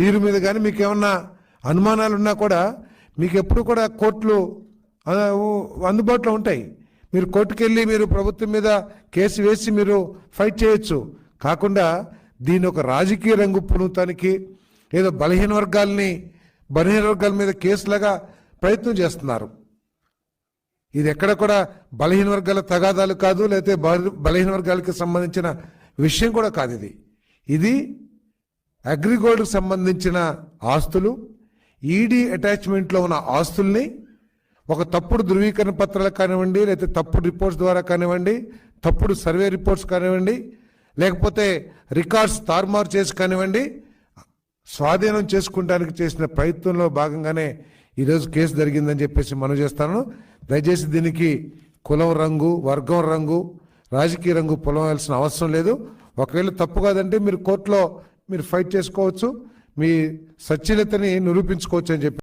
తీరు మీద కానీ మీకు ఏమన్నా అనుమానాలు ఉన్నా కూడా మీకు ఎప్పుడు కూడా కోర్టులు అందుబాటులో ఉంటాయి. మీరు కోర్టుకు వెళ్ళి మీరు ప్రభుత్వం మీద కేసు వేసి మీరు ఫైట్ చేయొచ్చు. కాకుండా దీని ఒక రాజకీయ రంగు పునూతానికి ఏదో బలహీన వర్గాల్ని బలహీన వర్గాల మీద కేసులాగా ప్రయత్నం చేస్తున్నారు. ఇది ఎక్కడ కూడా బలహీన వర్గాల తగాదాలు కాదు లేకపోతే బల- బలహీన వర్గాలకు సంబంధించిన విషయం కూడా కాదు ఇది. ఇది అగ్రిగోల్డ్కి సంబంధించిన ఆస్తులు ఈడీ అటాచ్మెంట్లో ఉన్న ఆస్తుల్ని ఒక తప్పుడు ధృవీకరణ పత్రాలు కానివ్వండి లేకపోతే తప్పుడు రిపోర్ట్స్ ద్వారా కానివ్వండి తప్పుడు సర్వే రిపోర్ట్స్ కానివ్వండి లేకపోతే రికార్డ్స్ తారుమారు చేసి కానివ్వండి స్వాధీనం చేసుకుంటానికి చేసిన ప్రయత్నంలో భాగంగానే ఈరోజు కేసు జరిగిందని చెప్పేసి మనం చేస్తాను. దయచేసి దీనికి కులం రంగు వర్గం రంగు రాజకీయ రంగు పొలం అవసరం లేదు. ఒకవేళ తప్పు కాదంటే మీరు కోర్టులో మీరు ఫైట్ చేసుకోవచ్చు. మీ సచ్ఛీలతని నిరూపించుకోవచ్చు అని చెప్పి